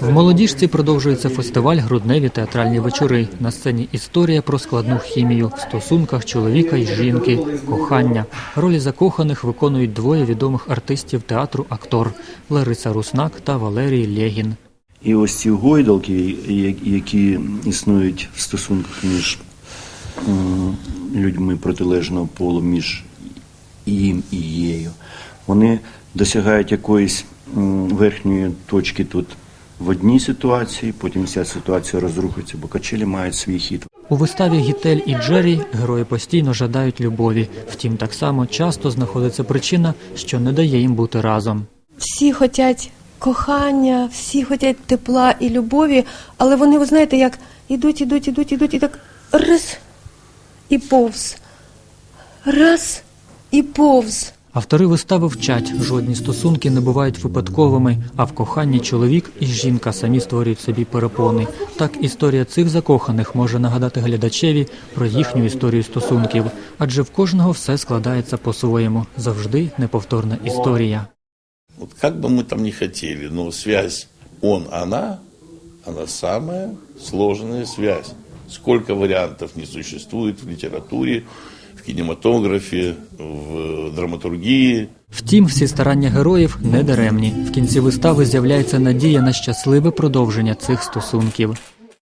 В молодіжці продовжується фестиваль Грудневі театральні вечори. На сцені історія про складну хімію в стосунках чоловіка і жінки, кохання. Ролі закоханих виконують двоє відомих артистів театру актор Лариса Руснак та Валерій Лєгін. І ось ці гойдалки, які існують в стосунках між людьми протилежного полу, між їм і єю, вони досягають якоїсь верхньої точки тут в одній ситуації, потім вся ситуація розрухається, бо качелі мають свій хід. У виставі Гітель і Джері герої постійно жадають любові. Втім, так само часто знаходиться причина, що не дає їм бути разом. Всі хочуть кохання, всі хочуть тепла і любові, але вони, ви знаєте, як ідуть, ідуть, ідуть, ідуть, і так раз і повз. Раз і повз. Автори вистави вчать, жодні стосунки не бувають випадковими, а в коханні чоловік і жінка самі створюють собі перепони. Так історія цих закоханих може нагадати глядачеві про їхню історію стосунків, адже в кожного все складається по-своєму, завжди неповторна історія. Вот как бы мы там ни хотели, но связь он-она, она самая сложная связь. Сколько вариантов не существует в литературе, в кінематографі, в драматургії. Втім, всі старання героїв не даремні. В кінці вистави з'являється надія на щасливе продовження цих стосунків.